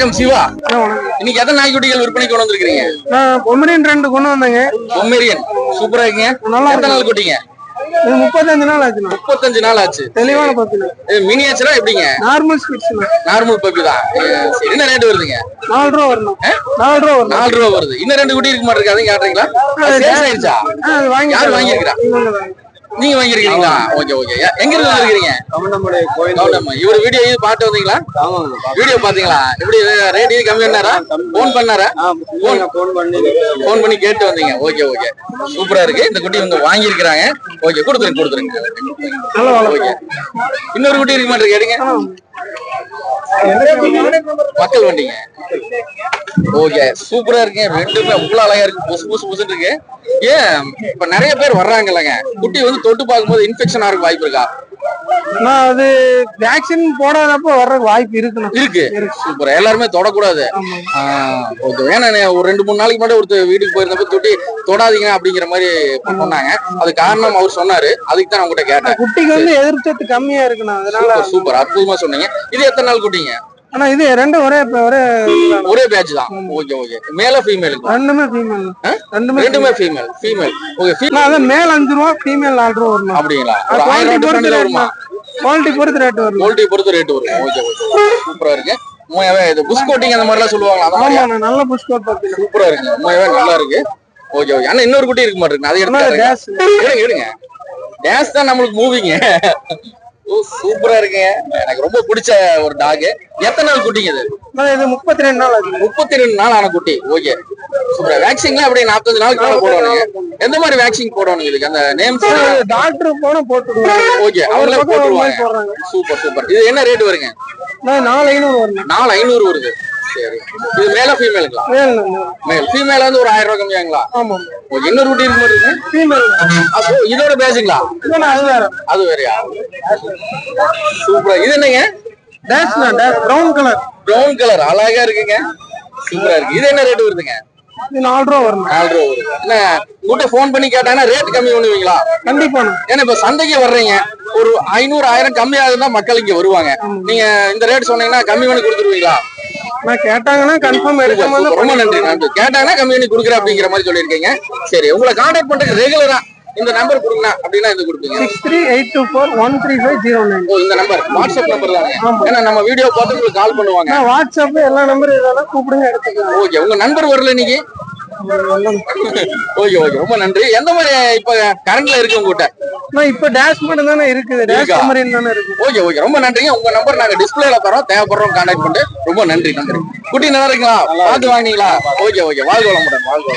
வணக்கம் சிவா. இன்னைக்கு எத்தனை நாய்க்குட்டிகள் விற்பனைக்கு கொண்டு வந்திருக்கீங்க? நான் பொமரியன் ரெண்டு கொண்டு வந்தேங்க. பொம்மேரியன். சூப்பரா இருக்கீங்க. நல்லா எத்தனை நாள் குட்டிங்க? முப்பத்தஞ்சு நாள் ஆச்சுண்ணா. முப்பத்தஞ்சு நாள் ஆச்சு. தெளிவான இது மினியேச்சரா எப்படிங்க? நார்மல் ஸ்பீட்ஸ்ண்ணா. நார்மல் பப்பி தான் என்ன ரேட் வருதுங்க? நாலு ரூபா வரணும் நாலு ரூபா வரணும் நாலு ரூபா வருது. இன்னும் ரெண்டு குட்டி இருக்க மாட்டிருக்கு அதையும் காட்டுறீங்களா அது sales ஆயிருச்சா ஆ, அது வாங்கி யார் வாங்கியிருக்கிறா? நீங்க வாங்கியிருக்கீங்களா? Okay okay. எங்க இருந்து வந்திருக்கீங்க? கவுண்டம்மா. இவர் வீடியோ இது பாட்டு வந்தீங்களா? வீடியோ பாத்தீங்களா எப்படி ரேட் இது கம்மி பண்ணாரா? போன் பண்ணாரா? போன் பண்ணி கேட்டு வந்தீங்க. Okay okay. சூப்பரா இருக்கு. இந்த குட்டி வந்து வாங்கியிருக்கிறாங்க. ஓகே கொடுத்துருங்க கொடுத்துருங்க. ஓகே. இன்னொரு குட்டி இருக்க மாட்டேங்க எடுங்க மக்கள் வண்டிங்க. ஓகே சூப்பரா இருக்கு ரெண்டுமே அவ்வளவு அழகா இருக்கு. புசு புசு புசுன்னு இருக்கு. ஏன் இப்ப நிறைய பேர் வர்றாங்கல்லங்க. குட்டி வந்து தொட்டு பார்க்கும்போது இன்ஃபெக்ஷன் ஆகிறதுக்கு வாய்ப்பு இருக்கா? நான் அது வேக்சின் போடாதப்போ வர்றதுக்கு வாய்ப்பு இருக்குண்ணா. இருக்கு. சூப்பர் எல்லாருமே தொடக்கூடாது. ஓகே ஏன்னா நான் ஒரு ரெண்டு மூணு நாளைக்கு முன்னாடி ஒருத்தர் வீட்டுக்கு போயிருந்தப்ப தொட்டி தொடாதீங்க அப்படிங்கிற மாதிரி சொன்னாங்க. அது காரணம் அவர் சொன்னாரு. அதுக்கு தான் உங்ககிட்ட கேட்டேன். குட்டிக்கு வந்து எதிர்ப்பு கம்மியா இருக்குண்ணா. அதனால சூப்பர் அற்புதமா சொன்னீங்க. இது எத்தனை நாள் குட்டிங்க? ஆனா இது ரெண்டும் ஒரே ஒரே. ஒரே பேட்ச் தான். ஓகே ஓகே மேல ஃபீமேலுக்கு ரெண்டுமே ஃபீமேல்? ரெண்டுமே ரெண்டுமே ஃபீமேல் ஃபீமேல் ஓகே நான் அதான் மேல் அஞ்சு ரூபா ஃபீமேல் நாலு ரூபா வரணும் அப்படிங்களா ஒரு ஆயிரம் குவாலிட்டி ரூபாய் பொறுத்து difference ரேட் வருமா? குவாலிட்டி பொறுத்து ரேட் வரும் குவாலிட்டி பொறுத்து ரேட் வரும் ஓகே ஓகே சூப்பரா இருக்கு. உண்மையாவே இது புஷ் கோட்டிங் அந்த மாதிரிலாம் சொல்லுவாங்க ஆமாண்ணா நல்ல புஷ் கோட் பத்தி சூப்பரா இருக்கு. உண்மையாவே நல்லா இருக்கு. ஓகே ஓகே ஆனா இன்னொரு குட்டி இருக்க மாட்டேங்குது அதை எடுத்து எடுங்க டேன்ஸ் தான் நம்மளுக்கு மூவிங்க சூப்பரா இருக்குங்க. எனக்கு ரொம்ப பிடிச்ச ஒரு டாக் எத்தனை நாள் குட்டிங்க இது? இது முப்பத்தி ரெண்டு நாள் முப்பத்தி ரெண்டு நாள் ஆன குட்டி. ஓகே. சூப்பரா. வேக்சின்லாம் அப்படியே நாற்பத்தஞ்சு நாளுக்கு மேல போடணுங்க எந்த மாதிரி வேக்சின் போடணும் இதுக்கு? அந்த நேம்ஸ் டாக்டர் போனா போட்டுடுவாங்க. ஓகே. அவங்களே போட்டுருவாங்க. Super super. இது என்ன ரேட் வருங்க? நாலு ஐநூறு வரணும் நாலு ஐநூறு வருது. சரி. இது மேல ஃபீமேலுங்களா மேல் மேல் ஃபீமேல வந்து ஒரு ஆயிரம் ரூபாய் கம்மியாங்களா? ஆமா ஓகே இன்னொரு இருக்கு மாட்டீங்க ஃபீமேல் அப்போ இதோட பேசுங்களா அது வேற. அது வேறயா? சூப்பரா இது என்னங்க? டேஷ்ண்ணா டேஷ் ப்ரௌன் கலர் ப்ரௌன் கலர் அழகா இருக்குங்க. சூப்பரா இருக்கு. இது என்ன ரேட் வருதுங்க? நாலு ரூபா வரணும் நாலு ரூபா வருது. என்ன உங்கள்கிட்ட ஃபோன் பண்ணி கேட்டாங்கன்னா ரேட் கம்மி பண்ணுவீங்களா? கண்டிப்பாண்ணா. ஏன்னா இப்ப சந்தைக்கு வர்றீங்க. ஒரு ஐநூறு ஆயிரம் கம்மியாகுதுன்னா மக்கள் இங்க வருவாங்க. நீங்க இந்த ரேட் சொன்னீங்கன்னா கம்மி பண்ணி கொடுத்துருவீங்களா? நான் கேட்டாங்கன்னா கன்ஃபார்ம் எடுக்காம ரொம்ப நன்றி நன்றி. கேட்டாங்கன்னா கம்மி பண்ணி கொடுக்குறேன் அப்படிங்கிற மாதிரி சொல்லியிருக்கீங்க. சரி உங்களை கான்டாக்ட் பண்றதுக்கு ரெகுலரா இந்த நம்பர் கொடுங்க அப்படின்னா இது கொடுப்பீங்க. Six three eight two four one three five zero nine ஓ இந்த நம்பர் வாட்ஸ்அப் நம்பர் தானே? ஏன்னா நம்ம வீடியோ பார்த்து உங்களுக்கு கால் பண்ணுவாங்க. வாட்ஸ்அப் எல்லா நம்பரும் இதெல்லாம் கூப்பிடுங்க எடுத்துக்கலாம். ஓகே உங்க நண்பர் வரல இன்னைக்கு? Okay okay. ரொம்ப நன்றி. எந்த மாதிரி இப்ப கரண்ட்ல இருக்கு உங்ககிட்ட? நான் இப்ப டேஷ் மட்டும் தானே இருக்குது. டேஷ் இருக்கா? கமரின் தானே இருக்கு. Okay okay. ரொம்ப நன்றிங்க. உங்க நம்பர் நாங்க டிஸ்பிளேல தரோம். தேவைப்படுறோம் கான்டாக்ட் பண்ணிட்டு ரொம்ப நன்றி நன்றி. குட்டி நல்லா இருக்குங்களா? பார்த்து வாங்கினீங்களா? Okay okay. வாழ்க வளமுடன் வாழ்க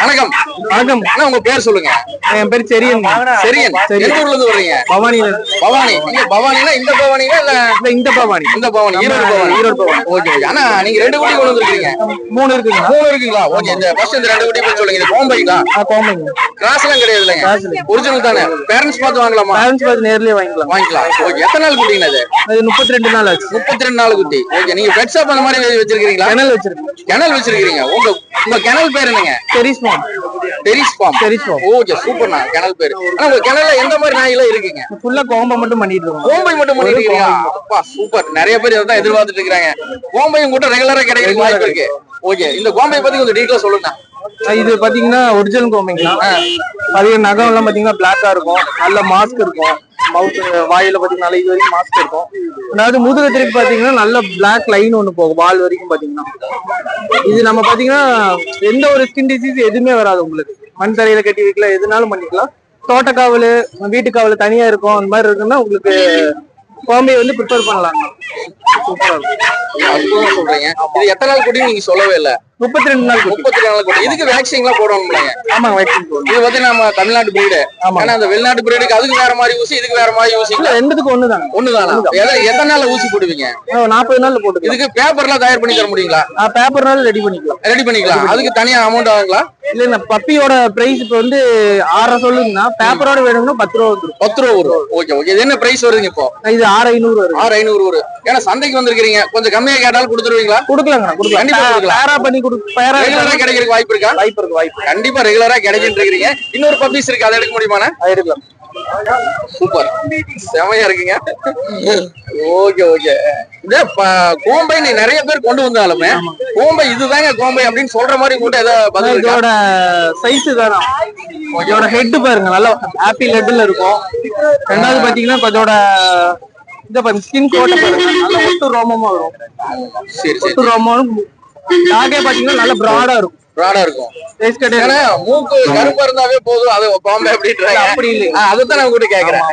வணக்கம். வணக்கம். அண்ணா உங்க பேர் சொல்லுங்க. என் பேர் செரியன். சரியன். எந்த ஊர்ல இருந்து வர்றீங்க? பவானியில பவானி. இங்க பவானினா இந்த பவானினா இல்ல? இந்த பவானி. இந்த பவானி. ஈரோடு பவானி. ஈரோடு பவானி. Okay okay. அண்ணா நீங்க ரெண்டு குட்டி கொண்டு வந்திருக்கீங்க. மூணு இருக்குங்களா? மூணு இருக்குங்களா? ஓகே இந்த ஃபர்ஸ்ட் இந்த ரெண்டு குட்டி சொல்லுங்க. இது கோம்பைங்களா? கோம்பைங்க. கிராஸ் எல்லாம் கிடையாது இல்லைங்க ஒரிஜினல் தானே? பேரண்ட்ஸ் பார்த்து வாங்கலாமா? பேரண்ட்ஸ் பார்த்து நேர்லயே வாங்கிக்கலாம். வாங்கிக்கலாம். ஓகே எத்தனை நாள் குட்டிங்க இது? அது முப்பத்தி ரெண்டு நாள் ஆச்சு. முப்பத்தி ரெண்டு நாள் குட்டி. ஓகே நீங்க பெட் ஷாப் அந்த மாதிரி வச்சிருக்கீங்களா? கிணல் கிணல் வச்சிருக்கீங்க. உங்க உங்க கிணல் பேர் என்னங்க? Terris farm Terris farm Terris farm okay சூப்பர்ண்ணா கிணல் பேர். ஆனா உங்க கிணல்ல எந்த மாதிரி நாய்லாம் இருக்குங்க? ஃபுல்லா கோம்பை மட்டும் பண்ணிட்டு இருக்கோம். கோம்பை மட்டும் பண்ணிருக்கீங்களா? அப்பா சூப்பர் நிறைய பேர் இதான் எதிர்பார்த்துட்டு இருக்காங்க கோம்பையும் கூட ரெகுலரா கிடைக்கிறதுக்கு வாய்ப்பு இருக்கு. ஓகே இந்த கோம்பை பத்தி கொஞ்சம் டீட்டெயிலா சொல்லுங்க. இது பாத்தீங்கன்னா ஒரிஜினல் கோம்பைங்களா அது நகம் எல்லாம் பாத்தீங்கன்னா பிளாக்கா இருக்கும். நல்ல மாஸ்க் இருக்கும். மவுத் வாயில பாத்தீங்கன்னா இது வரைக்கும் மாஸ்க் இருக்கும். அதாவது முதுகு திருப்பி பாத்தீங்கன்னா நல்ல பிளாக் லைன் ஒண்ணு போகும் வால் வரைக்கும் பாத்தீங்கன்னா. இது நம்ம பாத்தீங்கன்னா எந்த ஒரு ஸ்கின் டிசீஸ் எதுவுமே வராது உங்களுக்கு. மண் தரையில கட்டி வைக்கலாம் எதுனாலும் பண்ணிக்கலாம். தோட்டக்காவல் வீட்டுக்காவல் தனியா இருக்கும் அந்த மாதிரி இருக்குன்னா உங்களுக்கு கோம்பை வந்து ப்ரிப்பேர் பண்ணலாம். சூப்பரா இருக்கும் சொல்றீங்க. இது எத்தனை நாள் குட்டி நீங்க சொல்லவே இல்ல. முப்பத்தி ரெண்டு நாள் முப்பத்தி நாலு குட்டி இதுக்கு வேக்சின் எல்லாம் போடணும்லங்க ஆமாங்க வேக்சின் போடணும் இது வந்து நம்ம தமிழ்நாட்டு பிரீடு ஆமா. ஆனா அந்த வெளிநாட்டு பிரீடுக்கு அதுக்கு வேற மாதிரி ஊசி இதுக்கு வேற மாதிரி ஊசி. இல்ல ரெண்டுத்துக்கும் ஒண்ணுதாங்க. ஒண்ணுதானா? எதை எத்தனை நாள்ல ஊசி போடுவீங்க? நாற்பது நாள்ல போட்டுக்கலாம். இதுக்கு பேப்பர்லாம் தயார் பண்ணி தர முடியுங்களா? பேப்பர் நாள் ரெடி பண்ணிக்கலாம். ரெடி பண்ணிக்கலாம். அதுக்கு தனியா அமௌண்ட் ஆகுங்களா இல்ல பப்பியோட பிரைஸ் இப்ப வந்து ஆறரை சொல்லுங்கன்னா பேப்பரோட வேணும்னா பத்து ரூபா பத்து ரூபா வரும். ஓகே ஓகே இது என்ன பிரைஸ் வருதுங்க இப்போ? இது ஆறு ஐநூறு வரும் ஆறு ஐநூறு வரும். ஏன்னா சந்தைக்கு வந்திருக்கீங்க கொஞ்சம் கம்மியா கேட்டாலும் கொடுத்துருவீங்களா? கொடுக்கலாங்க கொடுக்கலாம். கண்டிப்பா கொடுக்கலாம். பண்ணி பேரா ரெகுலரா கிடைக்கிறதுக்கு வாய்ப்பு இருக்கா? வாய்ப்பு இருக்கு வாய்ப்பு கண்டிப்பா ரெகுலரா கிடைக்கிட்டு இருக்கீங்க இன்னொரு பப்பீஸ் இருக்கு அதை எடுக்க முடியுமாண்ணா? அது எடுக்கலாம். சூப்பர் செமையா இருக்குங்க. Okay okay. கோம்பை நீ நிறைய பேர் கொண்டு வந்தாலுமே கோம்பை இதுதாங்க கோம்பை அப்படின்னு சொல்ற மாதிரி கூட ஏதோ பதில் இதோட சைஸ் தானா இதோட ஹெட் பாருங்க நல்லா ஆப்பிள் ஹெட்ல இருக்கும். ரெண்டாவது பாத்தீங்கன்னா கொஞ்சோட இந்த பாருங்க ஸ்கின் கோட்டை பாருங்க. நல்லா ஒட்டு ரோமமா வரும். சரி சரி. ஒட்டு ரோமம் டாகே பாத்தீங்கன்னா நல்லா பிராடா இருக்கும். ப்ராடா இருக்கும். மூக்கு கருப்பா இருந்தாவே போதும். அது பாம்பே அப்படின்றாங்க அப்படி இல்லைங்க. ஆ, அதைத்தான் நான் உங்ககிட்ட கேக்குறேன்.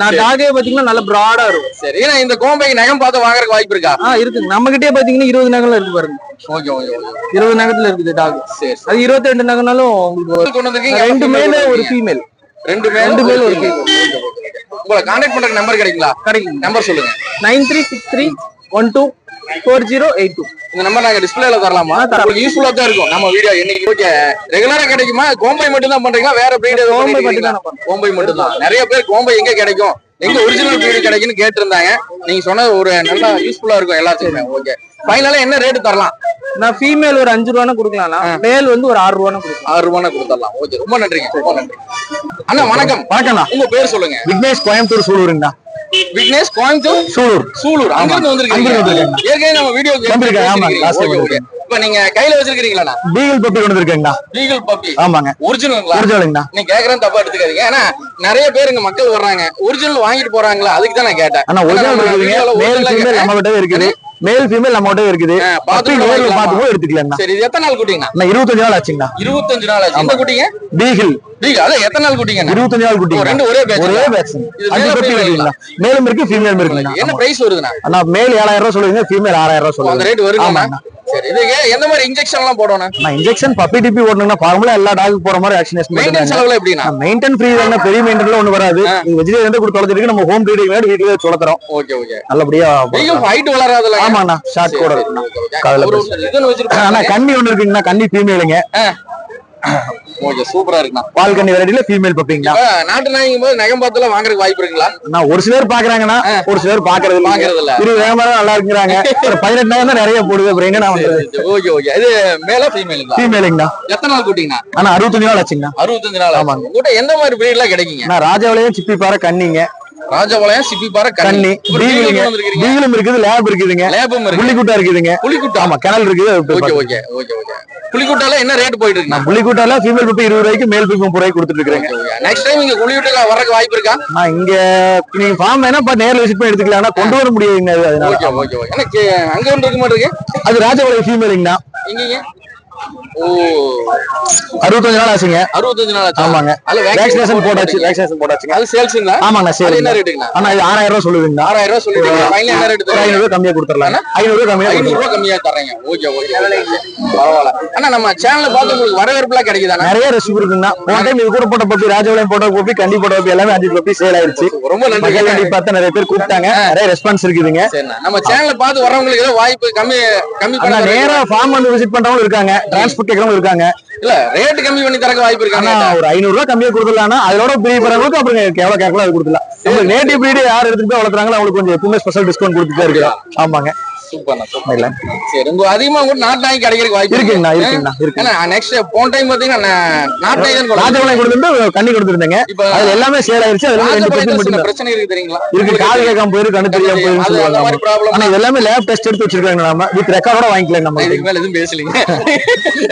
நான் டாகே பாத்தீங்கன்னா நல்லா பிராடா இருக்கும். சரி. ஏன்னா இந்த கோம்பைக்கு நகம் பார்த்து வாங்குறதுக்கு வாய்ப்பு இருக்கா? ஆ இருக்குங்க நம்ம கிட்டே பாத்தீங்கன்னா இருபது நகம்ல இருக்கு பாருங்க. ஓகே ஓகே இருபது நகத்துல இருக்குது டாக் சரி அது இருபத்தி ரெண்டு நகம்னாலும் உங்களுக்கு. கொண்டு வந்திருக்கீங்க. ரெண்டு மேல ஒரு ஃபீமேல் ரெண்டு மேல் ரெண்டு மேல் ஒரு okay. உங்களை கான்டாக்ட் பண்ற நம்பர் கிடைக்குங்களா? கிடைக்கும் நம்பர் சொல்லுங்க. Nine three six three one two four zero eight two இந்த நம்பர் நாங்க டிஸ்பிளேல தரலாமா? யூஸ்ஃபுல்லா தான் இருக்கும். நம்ம வீடியோ இன்னைக்கு ஓகே ரெகுலரா கிடைக்குமா? கோம்பை மட்டும் தான் பண்றீங்களா? வேற பிரீட் கோம்பை மட்டும்? கோம்பை மட்டும் தான் நிறைய பேர் கோம்பை எங்க கிடைக்கும்? எங்க ஒரிஜினல் பிரீடு கிடைக்குன்னு கேட்டிருந்தாங்க. நீங்க சொன்னது ஒரு நல்லா யூஸ்ஃபுல்லா இருக்கும் எல்லாத்துக்குமே. ஓகே. ஃபைனலா என்ன ரேட் தரலாம்? நான் ஃபீமேல் ஒரு அஞ்சு ரூபானா கொடுக்கலாம் மேல் வந்து ஒரு ஆறு ரூபானா கொடுக்கலாம். ஆறு ரூபாய் கொடுத்துடலாம். ஓகே. ரொம்ப நன்றிங்க. ரொம்ப நன்றி அண்ணா வணக்கம். வணக்கம்ண்ணா. உங்க பேர் சொல்லுங்க. விக்னேஷ் கோயம்புத்தூர் சூலூருங்கண்ணா. விக்னேஷ் கோயம்புத்தூர் சூலூர். சூலூர். வந்திருக்கீங்க. அங்கிருந்து வந்திருக்கேன். ஏற்கனவே நம்ம வீடியோ வந்திருக்கேன், ஆமா. இப்ப நீங்க கையில வச்சிருக்கீங்களா பீகிள் பப்பி கொண்டு வந்திருக்கேங்கண்ணா. ஈகிள் பப்பி ஆமாங்க. ஒரிஜினலுங்களா ஒரிஜினலுங்கண்ணா நீங்க கேக்குறேன் தப்பா எடுத்துக்காதீங்க. ஏன்னா நிறைய பேர் இங்க மக்கள் வர்றாங்க. ஒரிஜினல் வாங்கிட்டு போறாங்களா? அதுக்கு தான் நான் கேட்டேன். ஒரிஜினல் நம்ம கிட்ட இருக்குது. மேல் ஃபீமேல் நம்ம கிட்ட இருக்குது. நேர்ல சரி எத்தனை நாள் குட்டிங்கண்ணா? இருபத்தஞ்சு நாள் ஆச்சுங்கண்ணா. இருபத்தஞ்சு நாள் ஆச்சு. குட்டிங்க? பீகிள் நீங்க அதான் எத்தனை நாள் குட்டிங்க இருபத்தஞ்சு நாள் குட்டி ஓ, ரெண்டு ஒரே ஒரே. பேட்ச் அஞ்சு இருக்குங்களா மேலும் இருக்கு ஃபீமேலும் என்ன பிரைஸ் வருதுண்ணா? அண்ணா மேல் ஏழாயிரம் ரூபாய் சொல்லுவீங்க ஃபீமேல் ஆறாயிரம் ரூபாய் சொல்லுவீங்க. ரேட் ஆமாண்ணா. சரி இதுக்கு எந்த மாதிரி இன்ஜெக்ஷன் எல்லாம் போடணும்? நான் இன்ஜெக்ஷன் பப்பி டிப்பி ஓடணும்னா ஃபார்முலா எல்லா டாக் போற மாதிரி வேக்சினேஷன் மெயின்டெனன்ஸ் செலவுல எப்படின்னா மெயின்டைன் ஃப்ரீ தானே பெரிய மெயின்டென்ல ஒண்ணு வராது. நீங்க வெஜிடேரியன் கொடுத்து வளர்த்துருக்கு நம்ம ஹோம் ப்ரீடிங் வேணும் வீட்டுல வளர்த்துறோம். Okay okay. நல்லபடியா நீங்க ஹைட் வளராதுல ஆமாண்ணா ஷார்ட் கூட இருக்குண்ணா. கன்னி ஒண்ணு இருக்குங்கண்ணா கன்னி ஃபீமேலுங்க ஓகே சூப்பரா இருக்குண்ணா. பால் கன்னி வெரைட்டில ஃபீமேல் பப்பிங்கண்ணா இப்ப நாட்டு நாய்க்கும் போது நகம் பார்த்துல வாங்குறதுக்கு வாய்ப்பு இருக்குங்களா? நான் ஒரு சிலர் பாக்குறாங்கன்னா ஒரு சிலர் பாக்குறது இல்ல. இரு வியாபாரம் நல்லா இருக்குறாங்க ஒரு பதினெட்டு நாள் தான் நிறைய போடுது எங்க நான் ஓகே ஓகே. இது மேல ஃபீமேலுங்களா ஃபீமேலுங்கண்ணா எத்தனை நாள் கூட்டிங்கண்ணா? ஆனா அறுபத்தஞ்சு நாள் ஆச்சுங்கண்ணா. அறுபத்தஞ்சு நாள் ஆமாங்க. உங்ககிட்ட எந்த மாதிரி எல்லாம் கிடைக்குங்க? நான் ராஜாவிலையும் சிப்பி பாறை கன்னிங்க. ராஜபாளையம் சிப்பி பாறை கன்னி கண்ணி பீகிலும் இருக்குது லேப் இருக்குதுங்க. லேபம் இருக்கு. புள்ளிக்குட்டா இருக்குதுங்க. புலிக்குட்டா ஆமா கிணல் இருக்குது ஓகே ஓகே ஓகே ஓகே. என்ன ரேட் போயிட்டு இருக்குண்ணா புள்ளிக்குட்டால ஃபீமேல் பப்பி இருபது ரூபாய்க்கு மேல் பப்பி முப்பது ரூபாய்க்கு கொடுத்துட்டு இருக்கிறேங்க. நெக்ஸ்ட் டைம் இங்க குளியூட்டில வரக்கு வாய்ப்பு இருக்கா? நான் இங்க நீங்க ஃபார்ம் வேணா இப்ப நேர்ல விசிட் பண்ணி எடுத்துக்கலாம். கொண்டு வர அதனால. Okay okay okay. எனக்கு அங்க ஒன்று இருக்க? மாட்டிருக்கு அது ராஜபாளையம் ஃபீமேலுங்கண்ணா இங்கீங்க ஓ. அறுபத்தஞ்சு நாள் ஆச்சுங்க. அறுபத்தஞ்சு நாள் ஆச்சா? ஆமாங்க. அதுல வேக்சினேஷன் போட்டாச்சு. வேக்சினேஷன் போட்டாச்சுங்க. அது சேல்ஸுங்களா ஆமாங்கண்ணா அது சரி என்ன ரேட்டுங்கண்ணா ஆனா இது ஆறாயிரம் ரூபாய் சொல்லுதுங்கண்ணா ஆறாயிரம் ரூபாய் சொல்லிட்டு ஃபைனல் என்ன ரேட் ஒரு ஐநூறு ரூபாய் கம்மியா கொடுத்துடலாம் ஐநூறு ரூபாய் கம்மியா ஐநூறு ரூபாய் கம்மியா தர்றீங்க. ஓகே ஓகே பரவாயில்ல அண்ணா நம்ம சேனல்ல பார்த்து உங்களுக்கு வரவேற்புலாம் கிடைக்குதாண்ணா? நிறைய ரெசிபி இருக்குங்கண்ணா. போன டைம் இது கூட போட்ட பப்பி ராஜபாளையம் போட்ட பப்பி கண்டி போட்ட பப்பி எல்லாமே அஞ்சு பப்பி சேல் ஆயிருச்சு. ரொம்ப நன்றி வேண்டி பார்த்து நிறைய பேர் கூப்பிட்டாங்க. நிறைய ரெஸ்பான்ஸ் இருக்குதுங்க. நம்ம சேனல்ல பார்த்து வர்றவங்களுக்கு ஏதோ வாய்ப்பு கம்மி கம்மி ஆனா பண்ண நேரா ஃபார்ம் வந்து விசிட் பண்றவங்க இருக்காங்க. டிரான்ஸ்போர்ட் கேட்கறவங்க இருக்காங்க. இல்ல ரேட் கம்மி பண்ணி தரக்கு வாய்ப்பு இருக்காங்க ஒரு ஐநூறு ரூபாய் கம்மியா கொடுத்துடலாம். அதோட பெரிய பறவைகளுக்கு அப்புறம் எவ்வளவு கேட்கலாம் அது கொடுத்துலாம் நம்ம நேட்டிவ் பிரீடு யார் எடுத்துட்டு வளர்த்துறாங்களோ அவங்களுக்கு கொஞ்சம் எப்பவுமே ஸ்பெஷல் டிஸ்கவுண்ட் கொடுத்துட்டே இருக்கிறோம் ஆமாங்க. சூப்பர்ண்ணா சூப்பர் சரி உங்க அதிகமா கூட நாட்டு நாய் கிடைக்கிறதுக்கு வாய்ப்பு இருக்குங்கண்ணா இருக்குங்கண்ணா இருக்கு நெக்ஸ்ட் போன டைம் பாத்தீங்கன்னா நான் நாட்டு நாய் தான். ராஜபாளையம் கொடுத்துட்டு கண்ணி கொடுத்துருந்தேங்க. இப்ப அதுல எல்லாமே சேல் ஆயிருச்சு அதுல ரெண்டு பிரச்சனை இருக்கு தெரியுங்களா? இருக்கு காது கேட்காம போயிரு கண்ணு தெரியாம போயிரு அது அந்த மாதிரி ப்ராப்ளம் ஆனா எல்லாமே லேப் டெஸ்ட் எடுத்து வச்சிருக்காங்க நாம. வித் ரெக்கார்டோட வாங்கிக்கலாம் நம்ம. இதுக்கு மேல எதுவும் பேசலீங்க.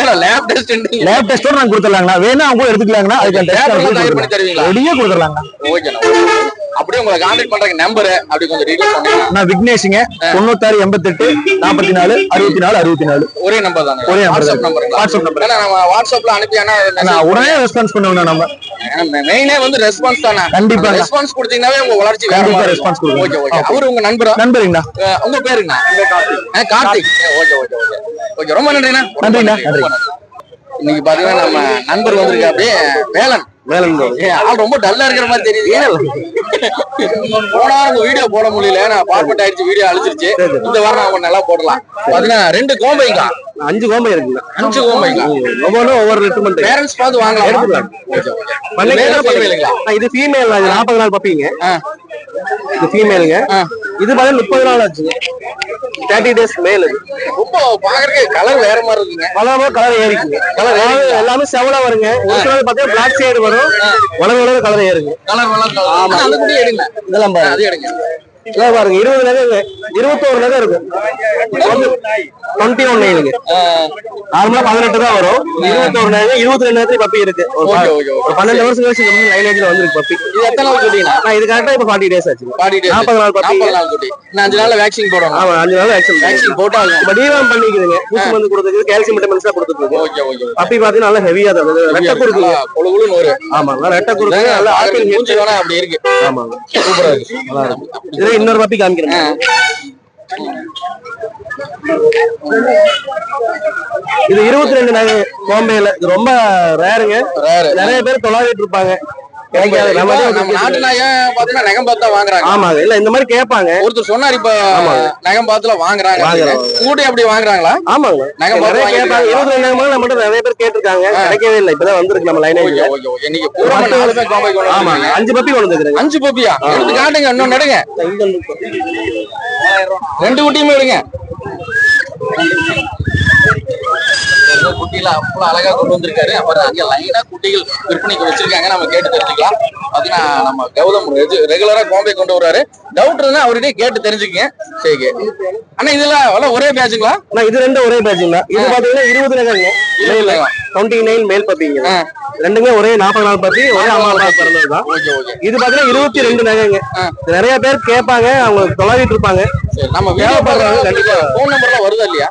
ஏன்னா லேப் டெஸ்ட் லேப் டெஸ்டோட நாங்க கொடுத்துடலாங்கண்ணா. வேணா அவங்க எடுத்துக்கலாங்கண்ணா. அதுக்கு எல்லாம் தயார் பண்ணி தருவீங்களா? ரெடியா கொடுத்துடலாங்கண்ணா ஓகேண்ணா அப்படியே உங்களை கான்டாக்ட் பண்றதுக்கு நம்பர் அப்படி கொஞ்சம் டீடைல் சொன்னீங்கன்னா. நான் விக்னேஷுங்க. தொண்ணூத்தாறு எண்பத்தெட்டு நாற்பத்தி நாலு அறுபத்தி நாலு அறுபத்தி நாலு ஒரே நம்பர் தானே? ஒரே வாட்ஸ்அப். Number WhatsApp number. ஏன்னா நம்ம வாட்ஸ்அப்ல அனுப்பி நான் உடனே ரெஸ்பான்ஸ் பண்ணுவேன் நம்ம. மெயினே வந்து ரெஸ்பான்ஸ் தானே? கண்டிப்பா. ரெஸ்பான்ஸ் கொடுத்தீங்கன்னாவே உங்க வளர்ச்சி கண்டிப்பா response இருக்கும். ஓகே. ஓகே. அவரு உங்க நண்பரா? நண்பருங்கண்ணா உங்க பேருங்கண்ணா. அஹ் Karthik. Okay okay okay. Okay ரொம்ப நன்றிண்ணா. நன்றிண்ணா, நன்றி, ரொம்ப நன்றி. இன்னைக்கு பாத்தீங்கன்னா நம்ம நண்பர் வந்திருக்க அப்படியே வேலன். வேலை ஏ, ஆள் ரொம்ப டல்லா இருக்கிற மாதிரி தெரியுது. போனா வீடியோ போட முடியல. நான் பார்மெண்ட் ஆயிடுச்சு வீடியோ அழிச்சிருச்சு இந்த வாரம் நல்லா போடலாம். பாத்தீங்கன்னா ரெண்டு கோம்பைங்களா அஞ்சு கோம்பை இருக்குங்க. அஞ்சு கோம்பைங்களா ஒவ்வொன்றும் ஒவ்வொரு ரெட்டுமெண்ட் பேரண்ட்ஸ் பார்த்து வாங்கலாம். எடுத்துக்கலாம். இல்லைங்களா இது ஃபீமேல் இது நாற்பது நாள் பப்பிங்க. இது ஃபீமேலுங்க. இது பார்த்தா முப்பது நாள் ஆச்சுங்க. தேர்ட்டி டேஸ் மேல் இது பாக்குறதுக்கு கலர் வேற மாதிரி இருக்குங்க. வளரமோ கலர் ஏறிக்குங்க. கலர் எல்லாமே செவலா வருங்க. ஒரு சிலது பார்த்தீங்கன்னா பிளாக் சைடு வரும். வளர வளர கலர் ஏறுங்க. கலர் வளர் ஆமா. இதெல்லாம் பாருங்க. அது எடுங்க. பாருங்க இருபது நகை இருபத்தோரு நகை இருக்கும் டுவெண்ட்டி ஒன் நைனுங்க நார்மலா பதினெட்டு தான் வரும். இருபத்தோரு நகை இருபத்தி ரெண்டு நேரத்துல பப்பி இருக்கு. ஒரு பன்னெண்டு வருஷம் கழிச்சு லைனேஜ்ல வந்திருக்கு பப்பி. இது எத்தனை நாள் நான் இது கரெக்டா இப்ப ஃபார்ட்டி டேஸ் ஆச்சு. நாற்பது நாள் பப்பி. நாற்பது நாள் குட்டி. அஞ்சு நாள்ல வேக்சின் போடணும். ஆமா அஞ்சு நாள் ஆக்சுவல் வேக்சின் போட்டாலும் இப்ப டிவாம் பண்ணிக்குதுங்க பூச்சி மருந்து கொடுத்துருக்கு கால்சியம் விட்டமின்ஸ் தான் கொடுத்துருக்கு ஓகே ஓகே பப்பி பாத்தீங்கன்னா நல்லா ஹெவியா தான். ரெட்டை குறுக்குங்க குழு குழுன்னு ஒரு ஆமா நல்லா ரெட்டை குறுக்குங்க நல்லா ஆப்பிள் மூஞ்சி வேணா அப்படி இருக்கு. ஆமாங்க சூப்பரா இருக்கு. நல்லா இருக்கு. இன்னொரு பப்பி காமிக்கிறேன். இது இருபத்தி ரெண்டு நகை பாம்பேல. இது ரொம்ப ரேருங்க. நிறைய பேர் தொலாவிட்டு இருப்பாங்க. கிடைக்காது நம்ம நாட்டு நாயம் பாத்தீங்கன்னா நகம் பார்த்தா வாங்குறாங்க. ஆமாங்க இல்ல இந்த மாதிரி கேட்பாங்க. ஒருத்தர் சொன்னார் இப்ப நகம் பாத்துல வாங்குறாங்க. கூட்டி அப்படி வாங்குறாங்களா? ஆமாங்க. நகம் பார்த்து கேட்பாங்க. இருபத்தி ரெண்டு நகை நம்மகிட்ட நிறைய பேர் கேட்டிருக்காங்க. கிடைக்கவே இல்லை. இப்பதான் வந்திருக்கு நம்ம ஓகே இன்னைக்கு பூரா நாலுமே கோம்பை கொண்டு ஆமா வந்திருக்கீங்க. அஞ்சு பப்பி கொண்டு அஞ்சு பப்பியா? எடுத்து காட்டுங்க இன்னும் நடுங்க ரெண்டு குட்டியுமே எடுங்க. குட்டியில அவ்வளவு அழகா கொண்டு வந்திருக்காரு. அப்புறம் அங்க லைனா குட்டிகள் விற்பனைக்கு வச்சிருக்காங்க. நம்ம கேட்டு தெரிஞ்சுக்கலாம். பாத்தீங்கன்னா நம்ம கௌதம் ரெகுலரா கோம்பை கொண்டு வர்றாரு. டவுட் இருந்தா அவர்கிட்ட கேட்டு தெரிஞ்சுக்கங்க. சரி அண்ணா இதெல்லாம் எல்லாம் ஒரே பேட்சுங்களா ஆனா இது ரெண்டும் ஒரே பேட்சிங் தான் இது பாத்தீங்கன்னா இருபது நகைங்க இருபது நகை. டுவெண்ட்டி நைன் மேல் ஆ. ரெண்டுமே ஒரே நாற்பது நாள் பப்பி ஒரே அம்மா அப்பா பிறந்தது தான். Okay okay. இது பாத்தீங்கன்னா இருபத்தி ரெண்டு நகைங்க நிறைய பேர் கேட்பாங்க அவங்க தொலைவிட்டு இருப்பாங்க. நம்ம வீடியோ தேவைப்படுறவங்க கண்டிப்பா ஃபோன் நம்பர்லாம் வருதா இல்லையா?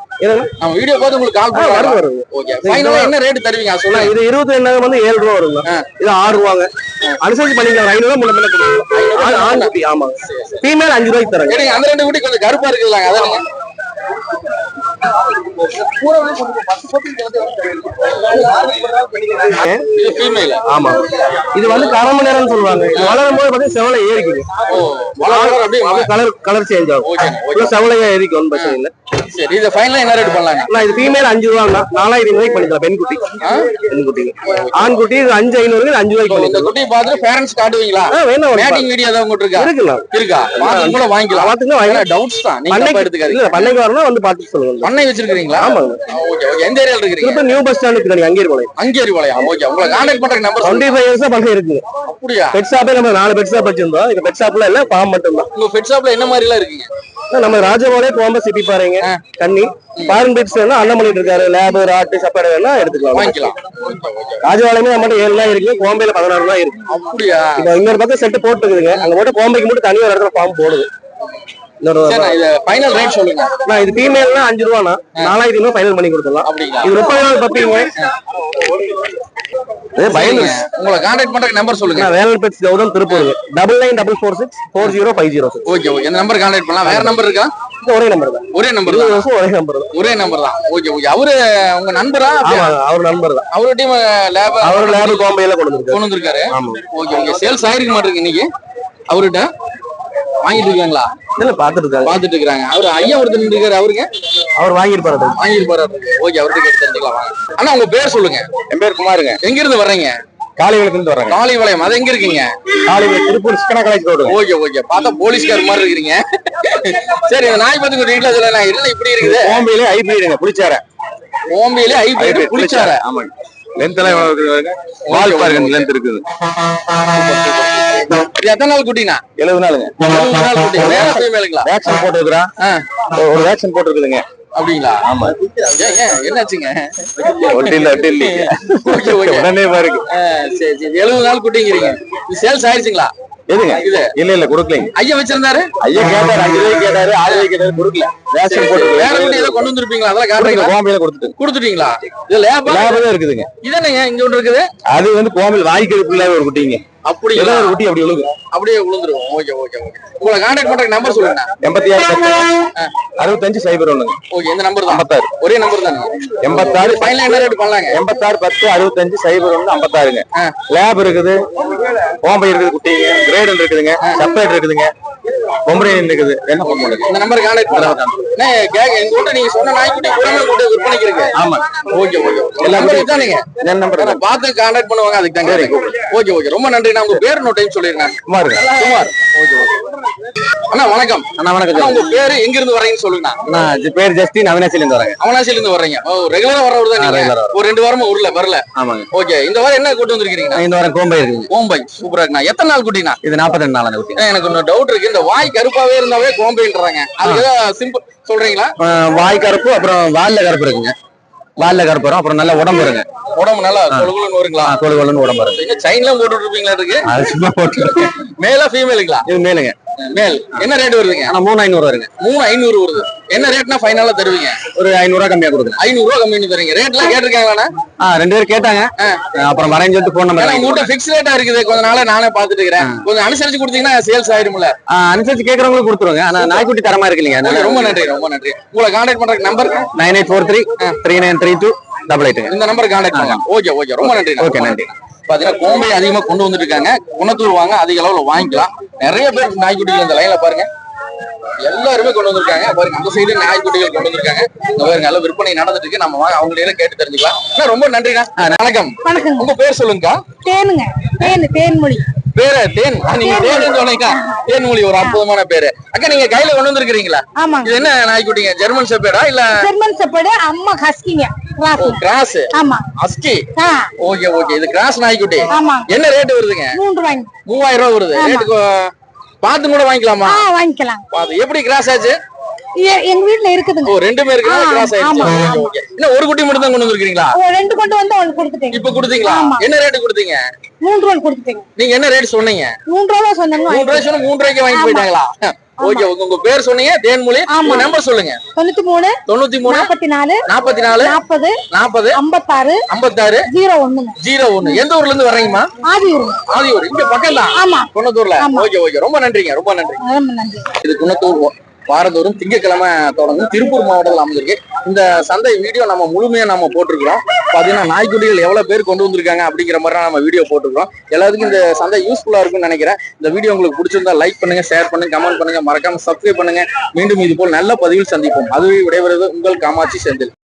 நம்ம வீடியோ பார்த்து உங்களுக்கு கால் ஆ, வருது, வருது. ஓகே ஃபைனலா என்ன ரேட் தருவீங்க? சொல்லுங்க. இது இருபத்தி ரெண்டு நகை வந்து ஏழு ரூபா வருங்க. இது ஆறு ரூபாங்க. அனுசரிச்சு பண்ணிக்கலாம். ஐநூறு ரூபா முன்ன பின்ன கொடுக்கலாம். ஆண் குட்டி ஆமாங்க. ஃபீமேல் அஞ்சு ரூபாய்க்கு எடுங்க அந்த ரெண்டு குட்டி கொஞ்சம் கருப்பா இருக்குதுலாங்க அதான்? ஆமா. இது வந்து கரை மணி நேரம்னு சொல்லுவாங்க. இது வளரும் போது பாத்தீங்கன்னா செவலை ஏறிக்குது. கலர் கலர் சேஞ்ச் ஆகும். செவலையா ஏறிக்கும் ஒன்றும் பிரச்சனை இல்லை. சரி இதை ஃபைனலா என்ன ரேட் பண்ணலாங்க நான் இது ஃபீமேல் அஞ்சு ரூபா தான் நாலாயிரம் ரூபாய்க்கு பண்ணிக்கலாம் பெண் குட்டி பெண் குட்டி ஆண் குட்டி இது அஞ்சு ஐநூறு அஞ்சு ரூபாய்க்கு இந்த குட்டியை பார்த்துட்டு பேரண்ட்ஸ் காட்டுவீங்களா? ஆ, வேணா ஒரு மேட்டிங் வீடியோ ஏதாவது உங்கள்கிட்ட இருக்கா? இருக்குல்ல இருக்கா? கூட வாங்கிக்கலாம். பார்த்துங்க வாங்கி டவுட்ஸ் தான். நீங்க எடுத்துக்காதீங்க. இல்ல பண்ணைக்கு வரணும் வந்து பார்த்து சொல்லுங்க. பண்ணை வச்சிருக்கீங்களா ஆமாங்க ஓகே ஓகே. எந்த ஏரியால இருக்கிறீங்க? திருப்பி நியூ பஸ் ஸ்டாண்டுக்கு பின்னாடி அங்கேயே இருக்கும். அங்கேரி வளையம் ஓகே. உங்களை கான்டாக்ட் பண்ற நம்பர் டுவெண்ட்டி ஃபைவ் இயர்ஸா பண்ணி இருக்கு. அப்படியா? பெட் ஷாப்பே நம்ம நாலு பெட் ஷாப் வச்சிருந்தோம். இப்ப பெட் ஷாப்ல இல்ல ஃபார்ம் மட்டும் தான் உங்க பெட் ஷாப்ல என்ன மாதிரி எல்லாம் இருக்கீங்க நம்ம ராஜபாளைய கோம்ப சிப்பி பாருங்க கண்ணி ஃபாரின் பீட்ஸ் வேணா அண்ணன் பண்ணிட்டு இருக்காரு லேபு ராட்டு சப்பாடு வேணா எடுத்துக்கலாம். வாங்கிக்கலாம். ராஜபாளையமே நம்மகிட்ட ஏழு நாள் இருக்கு கோம்பையில பதினாறு நாள் இருக்கு. அப்படியா? இப்ப இன்னொரு பக்கம் செட்டு போட்டுருக்குதுங்க அங்க மட்டும் கோம்பைக்கு மட்டும் தனி ஒரு இடத்துல ஃபார்ம் போடுது. ஃபைனல் ரேட் சொல்லுங்க. நான் இது ஃபீமேல்னா அஞ்சு ரூபானா நாலாயிரத்தி ஐநூறு ஃபைனல் பண்ணி கொடுத்துடலாம். இது முப்பது நாள் பப்பிங்க. உங்களை கான்டாக்ட் பண்ற நம்பர் சொல்லுங்க. Velan pets Gautham திருப்பூருங்க double nine double four six four zero five zero okay okay. இந்த நம்பர் கான்டாக்ட் பண்ணலாம். வேற நம்பர் இருக்கா? ஒரே நம்பர் தான். ஒரே நம்பர் தான். ஒரே நம்பர் தான். ஒரே நம்பர் தான். Okay okay. அவரு உங்க நண்பரா? அவர் நம்பர் தான். அவரு டீம் லேப் அவர் லேபு கோம்பையில கொண்டு வந்திருக்காரு. கொண்டு வந்திருக்காரு. Okay okay. சேல்ஸ் ஆயிருக்க மாட்டிருக்கு இன்னைக்கு. அவர்கிட்ட? வாங்கிட்டு இருக்காங்களா இல்ல பாத்துட்டு இருக்காங்க பாத்துட்டு இருக்காங்க அவரு ஐயா ஒருத்தர் இருக்காரு அவருங்க? அவர் வாங்கியிருப்பாரு வாங்கிட்டு ஓகே அவர்கிட்ட கேட்டு தெரிஞ்சுக்கலாம் வாங்க. அண்ணா உங்க பேர் சொல்லுங்க. என் பேர் குமாருங்க. எங்க இருந்து வர்றீங்க? இருந்து வர்றாங்க. காளிபாளையம் அது எங்க இருக்கீங்க? காலையில திருப்பூர் சிக்கன காலேஜ் ரோடு. Okay okay. பார்த்தா போலீஸ்கார் மாதிரி இருக்கிறீங்க. சரி நாய் பத்தி டீட்டெயில் சொல்ல நான் இல்லை இப்படி இருக்குது? கோம்பையில ஹைபிரிடுங்க புளிச்சார ஓம்பியிலே ஐபிஎல் குளிச்சார ஆமாங்க. லென்த் எல்லாம் எவ்வளவு இருக்குங்க வால் பாருங்க லென்த் இருக்குது. எத்தனை நாள் குட்டினா எழுபது நாளுங்க. எழுபது நாள் குட்டி. வேற ஃபீமேலுங்களா வேக்சின் போட்டுருக்குறான் ஒரு வேக்சின் போட்டுருக்குதுங்க. அப்படிங்களா? ஆமா. என்னாச்சுங்க? ஒட்டி இல்ல ஒட்டி இல்ல உடனே பாருங்க. சரி சரி. எழுபது நாள் குட்டிங்கிறீங்க. சேல்ஸ் ஆயிடுச்சுங்களா? எதுங்க? இது. இல்ல இல்ல கொடுக்கலைங்க. ஐயா வச்சிருந்தாரு? ஐயா கேட்டாரு அஞ்சு கேட்டாரு ஆறு கேட்டாரு கொடுக்கல. ரேஷன் போட்டு வேற குட்டி ஏதோ கொண்டு வந்திருப்பீங்களா? அதெல்லாம் காட்டுறீங்களா கோம்பையில கொடுத்துட்டு. கொடுத்துட்டீங்களா? இது லேபா தான் இருக்குதுங்க. இது என்னங்க இங்க ஒன்று இருக்குது? அது வந்து கோம்பையில் வாய்க்கிறது இல்லாத ஒரு குட்டிங்க. அப்படி குட்டி அப்படி விழுகு அப்படியே விழுந்துரும் ஓகே ஓகே ஓகே. உங்களை கான்டாக்ட் பண்ற நம்பர் சொல்லுங்க. எண்பத்தி ஆறு பத்து, அறுபத்தஞ்சு சைபர் ஒண்ணுங்க ஓகே இந்த நம்பர் தான். ஐம்பத்தாறு. ஒரே நம்பர் தானே? எண்பத்தாறு ஃபைனல் என்ன ரேட் பண்ணலாங்க எண்பத்தாறு பத்து அறுபத்தஞ்சு சைபர் ஒண்ணு ஐம்பத்தாறுங்க. லேப் இருக்குது கோம்பை இருக்குது குட்டிங்க கிரேடன் இருக்குதுங்க செப்பரேட் இருக்குதுங்க. பொம்பரையன் இருக்குது என்ன பண்ண முடியுது இந்த நம்பர் கான்டாக்ட் அண்ணே, கேக்க எங்க கூட நீங்க சொன்ன நாய்க்குட்டி பூராமே கூட விற்பனைக்கு இருக்கு. ஆமா. ஓகே ஓகே எல்லா நம்பர் தானீங்க என் நம்பர் நான் பார்த்து கான்டாக்ட் பண்ணுவாங்க அதுக்கு தான் கேட்டேன் ஓகே ஓகே. ரொம்ப நன்றி. நான் உங்க பேர் இன்னொரு டைம் சொல்லிருக்கேன் குமாருங்க குமார் ஓகே ஓகே. அண்ணா வணக்கம். அண்ணா வணக்கம். உங்க பேரு எங்க இருந்து வரீங்கன்னு சொல்லுங்க நான் பேர் ஜஸ்டின் அவினாசில இருந்து வரேங்க அவனாசில இருந்து வர்றீங்க ஓ ரெகுலரா வரவர் தான் நீங்க. ஒரு ரெண்டு வாரமா ஊர்ல வரல. ஆமாங்க. ஓகே இந்த வாரம் என்ன கூட்டு வந்திருக்கீங்க இந்த வாரம் கோம்பை இருக்குங்க. கோம்பை. சூப்பரா இருக்குண்ணா. எத்தனை நாள் குட்டினா? இது நாற்பத்தி ரெண்டு நாள் குட்டி. எனக்கு இன்னொரு டவுட் இருக்கு. இந்த வாய் கருப்பாவே இருந்தாவே கோம்பைன்றாங்க. அதுக்கு சிம்பிள் சொல்றீங்களா? வாய் கருப்பு அப்புறம் வால்ல கருப்பு இருக்குங்க. வால்ல கருப்பு வரும். அப்புறம் நல்ல உடம்பு வருங்க. உடம்பு நல்லா கொழுகுலுன்னு வருங்களா? கொழு கொழுன்னு உடம்பு வருங்க எங்க செயின்லாம் போட்டு இருப்பீங்களா இருக்கு அது சும்மா போட்டு மேலா ஃபீமேலுங்களா இது மேலுங்க. மேல். என்ன ரேட் வருதுங்க? ஆனா மூணு ஐநூறு வருங்க. மூணு ஐநூறு வருது. என்ன ரேட்னா ஃபைனலா தருவீங்க? ஒரு ஐநூறு ரூபா கம்மியா கொடுக்குறேன். ஐநூறு ரூபா கம்மி பண்ணி தரீங்க ரேட்லாம் கேட்டிருக்காங்களாண்ணா? ஆ ரெண்டு பேர் கேட்டாங்க. அப்புறம் வரேன்னு சொல்லிட்டு போன் நம்பர் உங்ககிட்ட ஃபிக்ஸ் ரேட்டா இருக்குது. கொஞ்ச நாளா நானே பாத்துட்டு இருக்கிறேன் கொஞ்சம் அனுசரிச்சு கொடுத்தீங்கன்னா சேல்ஸ் ஆயிரும்ல அனுசரிச்சு கேட்கறவங்களுக்கு கொடுத்துருவாங்க. ஆனா நாய்க்குட்டி தரமா இருக்கு இல்லைங்க ரொம்ப நன்றி ரொம்ப நன்றி. உங்களை கான்டாக்ட் பண்றதுக்கு number nine eight four three three nine three two double எயிட்டுங்க இந்த நம்பர் கான்டாக்ட் பண்ணலாம் ஓகே ஓகே ரொம்ப நன்றி. ஓகே நன்றி. பாத்தீங்கன்னா கோம்பை அதிகமா கொண்டு வந்துட்டு இருக்காங்க குணத்தூர் வாங்க அதிக அளவுல வாங்கிக்கலாம். நிறைய பேர் நாய்க்குட்டிகள் இந்த லைன்ல பாருங்க. எல்லாருமே கொண்டு வந்திருக்காங்க. பாருங்க அந்த சைடு நாய்க்குட்டிகள் கொண்டு வந்திருக்காங்க. இந்த பாருங்க நல்ல விற்பனை நடந்துட்டு இருக்கு நம்ம வாங்க அவங்களே கேட்டு தெரிஞ்சுக்கலாம். ரொம்ப நன்றிண்ணா. வணக்கம். வணக்கங்க. உங்க பேர் சொல்லுங்கக்கா. தேனுங்க. தேனு தேன்மொழி. பேரு தேன். நீங்க தேன் சொன்னீங்க தேன்மொழி ஒரு அற்புதமான பேரு. அக்கா நீங்க கையில கொண்டு வந்திருக்கீங்களா ஆமாங்க இது என்ன நாய்க்குட்டிங்க? ஜெர்மன் செப்பேடா இல்ல? ஜெர்மன் செப்பேடு அம்மா ஹஸ்கிங்க. கிராஸ்? ஆமா. ஆ. Okay okay. இது கிராஸ் நாய்க்குட்டி. ஆமா. என்ன ரேட் வருதுங்க? மூவாயிரம் ரூபாய் வருது. ரேட்டுக்கு பார்த்து கூட வாங்கிக்கலாமா? வாங்கிக்கலாம். அது எப்படி கிராஸ் ஆச்சு? எங்க வீட்ல இருக்குதுங்க. ஓ ரெண்டுமே இருக்கு கிராஸ் ஆயிடுச்சு. ஆமா, ஆமா. ஒரு குட்டி மட்டும் தான் கொண்டு வந்திருக்கீங்களா ரெண்டு கொண்டு வந்து அவனுக்கு கொடுத்துட்டேங்க இப்ப கொடுத்தீங்களா? ஆமா. என்ன ரேட்டு கொடுத்தீங்க? மூன்று ரூபாய் கொடுத்துட்டேங்க. நீங்க என்ன ரேட் சொன்னீங்க? மூன்று ரூபாய் சொன்னாங்க மூணு ரூபாய் சொன்னா மூணு ரூபாய்க்கு வாங்கி. போயிட்டாங்களா? ஓகே உங்க பேர் சொன்னீங்க தேன்மொழி உங்க. நம்பர் சொல்லுங்க. தொண்ணூத்தி மூணு தொண்ணூத்தி மூணு நாற்பத்தி நாலு நாற்பத்தி நாலு நாற்பது நாற்பது ஐம்பத்தாறு ஐம்பத்தாறு ஜீரோ ஒண்ணுங்க ஜீரோ ஒண்ணு எந்த ஊர்ல இருந்து வர்றீங்கம்மா? ஆதியூருங்க ஆதியூர். இங்க பக்கம் தான் ஆமா. குணத்தூர்ல. ஓகே ஓகே ரொம்ப நன்றிங்க ரொம்ப நன்றி ரொம்ப நன்றி. இது குணத்தூர் வாரந்தோறும் திங்கட்கிழமை தொடங்கும் திருப்பூர் மாவட்டத்தில் அமைஞ்சிருக்கு. இந்த சந்தை வீடியோ நம்ம முழுமையாக நம்ம போட்டிருக்கிறோம். பார்த்தீங்கன்னா நாய்க்குட்டிகள் எவ்வளோ பேர் கொண்டு வந்திருக்காங்க அப்படிங்கிற மாதிரி நம்ம வீடியோ போட்டிருக்கிறோம். எல்லாத்துக்கும் இந்த சந்தை யூஸ்ஃபுல்லாக இருக்கும்னு நினைக்கிறேன். இந்த வீடியோ உங்களுக்கு பிடிச்சிருந்தா லைக் பண்ணுங்க ஷேர் பண்ணுங்க கமெண்ட் பண்ணுங்க. மறக்காம சப்ஸ்கிரைப் பண்ணுங்க. மீண்டும் இது போல் நல்ல பதிவில் சந்திப்போம். அதுவே விடைபெறுவது உங்கள் காமாட்சி செந்தில்.